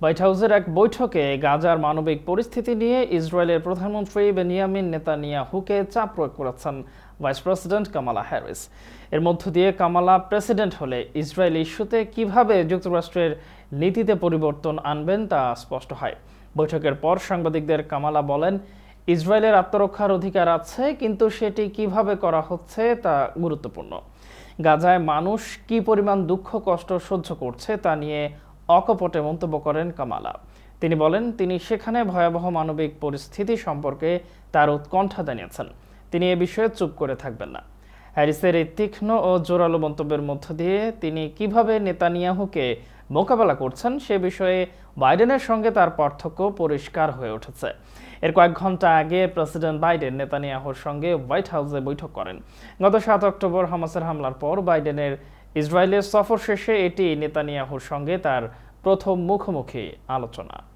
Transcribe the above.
White হাউসের এক বৈঠকে গাজার মানবিক পরিস্থিতি নিয়ে ইসরায়েলের প্রধানমন্ত্রী বেনিয়ামিন নেতানিয়াহুকে চাপ প্রয়োগ করেছেন ভাইস প্রেসিডেন্ট কামালা হ্যারিস। এর মধ্য দিয়ে কামালা প্রেসিডেন্ট হলে ইসরায়েল ইস্যুতে কীভাবে যুক্তরাষ্ট্রের নীতিতে পরিবর্তন আনবেন তা স্পষ্ট হয়। বৈঠকের পর সাংবাদিকদের কামালা বলেন, ইসরায়েলের আত্মরক্ষার অধিকার আছে, কিন্তু সেটি কীভাবে করা হচ্ছে তা গুরুত্বপূর্ণ। গাজায় মানুষ কি পরিমাণ দুঃখ, কষ্ট সহ্য করছে তা নিয়ে অকপটে মন্তব্য করেন কামালা। তিনি বলেন, তিনি সেখানে ভয়াবহ মানবিক পরিস্থিতি সম্পর্কে তার উৎকণ্ঠা জানিয়েছেন। তিনি এ বিষয়ে চুপ করে থাকবেন না। হ্যারিসের এই তীক্ষ্ণ ও জোরালো মন্তব্যের মধ্য দিয়ে তিনি কীভাবে নেতানিয়াহুকে মোকাবেলা করছেন সে বিষয়ে বাইডেনের সঙ্গে তার পার্থক্য পরিষ্কার হয়ে উঠেছে। এর কয়েক ঘণ্টা আগে প্রেসিডেন্ট বাইডেন নেতানিয়াহুর সঙ্গে হোয়াইট হাউসে বৈঠক করেন। গত সাত অক্টোবর হামাসের হামলার পর বাইডেনের ইসরায়েলের সফর শেষে এটি নেতানিয়াহুর সঙ্গে তার প্রথম মুখোমুখি আলোচনা।